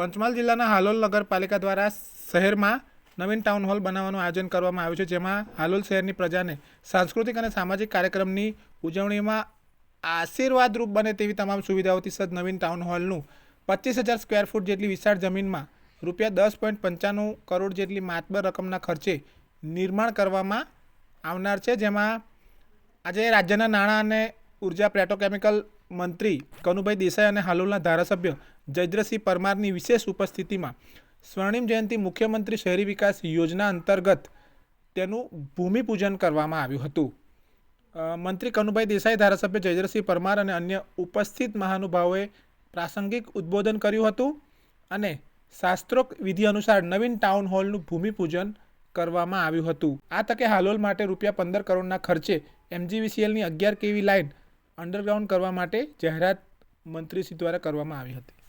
પંચમહાલ જિલ્લાના હાલોલ નગરપાલિકા દ્વારા શહેરમાં નવીન ટાઉન હોલ બનાવવાનું આયોજન કરવામાં આવ્યું છે, જેમાં હાલોલ શહેરની પ્રજાને સાંસ્કૃતિક અને સામાજિક કાર્યક્રમની ઉજવણીમાં આશીર્વાદરૂપ બને તેવી તમામ સુવિધાઓથી સજ્જ નવીન ટાઉન હોલનું પચીસ હજાર સ્ક્વેર ફૂટ જેટલી વિશાળ જમીનમાં રૂપિયા દસ પોઈન્ટ પંચાણું કરોડ જેટલી માતબર રકમના ખર્ચે નિર્માણ કરવામાં આવનાર છે, જેમાં આજે રાજ્યના નાણાં અને ઊર્જા પેટ્રોકેમિકલ મંત્રી કનુભાઈ દેસાઈ અને હાલોલના ધારાસભ્ય જયદ્રસિંહ પરમારની વિશેષ ઉપસ્થિતિમાં સ્વર્ણિમ જયંતિ મુખ્યમંત્રી શહેરી વિકાસ યોજના અંતર્ગત તેનું ભૂમિપૂજન કરવામાં આવ્યું હતું. મંત્રી કનુભાઈ દેસાઈ, ધારાસભ્ય જયદ્રસિંહ પરમાર અને અન્ય ઉપસ્થિત મહાનુભાવોએ પ્રાસંગિક ઉદ્બોધન કર્યું હતું અને શાસ્ત્રોક્ત વિધિ અનુસાર નવીન ટાઉન હોલનું ભૂમિપૂજન કરવામાં આવ્યું હતું. આ તકે હાલોલ માટે રૂપિયા પંદર કરોડના ખર્ચે એમજીવીસીએલની અગિયાર કેવી લાઇન અંડરગ્રાઉન્ડ કરવા માટે જાહેરાત મંત્રીશ્રી દ્વારા કરવામાં આવી હતી.